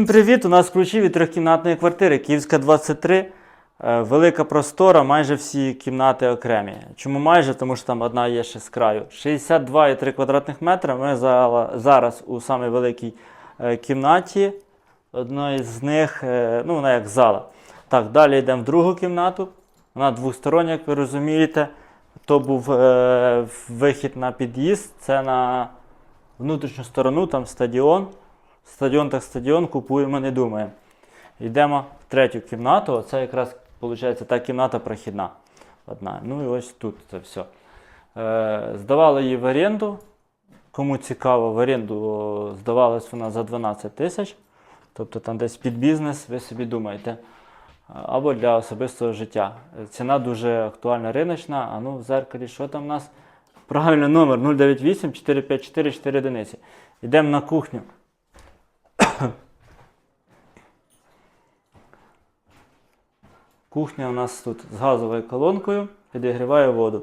Всім привіт! У нас ключі від трьохкімнатної квартири Київська 23. Е, Велика простора, майже всі кімнати окремі. Чому майже? Тому що там одна є ще з краю. 62,3 квадратних метра. Ми зараз у самій великій е, кімнаті. Одної з них, е, ну, вона як зала. Так, далі йдемо в другу кімнату. Вона двостороння, як ви розумієте. То був вихід на під'їзд, це на внутрішню сторону, там стадіон. Стадіон так стадіон, купуємо, не думаємо. Йдемо в третю кімнату. Оце якраз виходить та кімната прохідна. Одна. Ну і ось тут це все. Е, здавали її в оренду. Кому цікаво, в оренду здавалась вона за 12 тисяч. Тобто там десь під бізнес, ви собі думаєте. Або для особистого життя. Е, Ціна дуже актуальна риночна. А ну в зеркалі, що там у нас? Правильно, номер 098 454 4 одиниці. Йдемо на кухню. Кухня у нас тут з газовою колонкою, підігріває воду.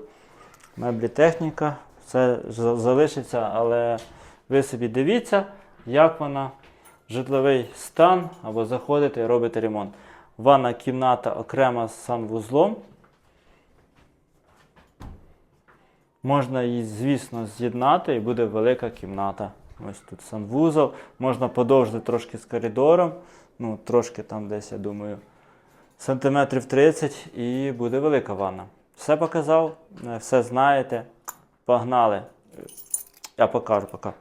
Меблі техніка, все залишиться, але ви собі дивіться, як вона, житловий стан, або заходите і робите ремонт. Ванна кімната окрема з санвузлом. Можна її, звісно, з'єднати і буде велика кімната. Ось тут санвузол. Можна подовжити трошки з коридором. Ну, трошки там десь, я думаю, сантиметрів 30 і буде велика ванна. Все показав, е, все знаєте. Погнали. Я покажу пока.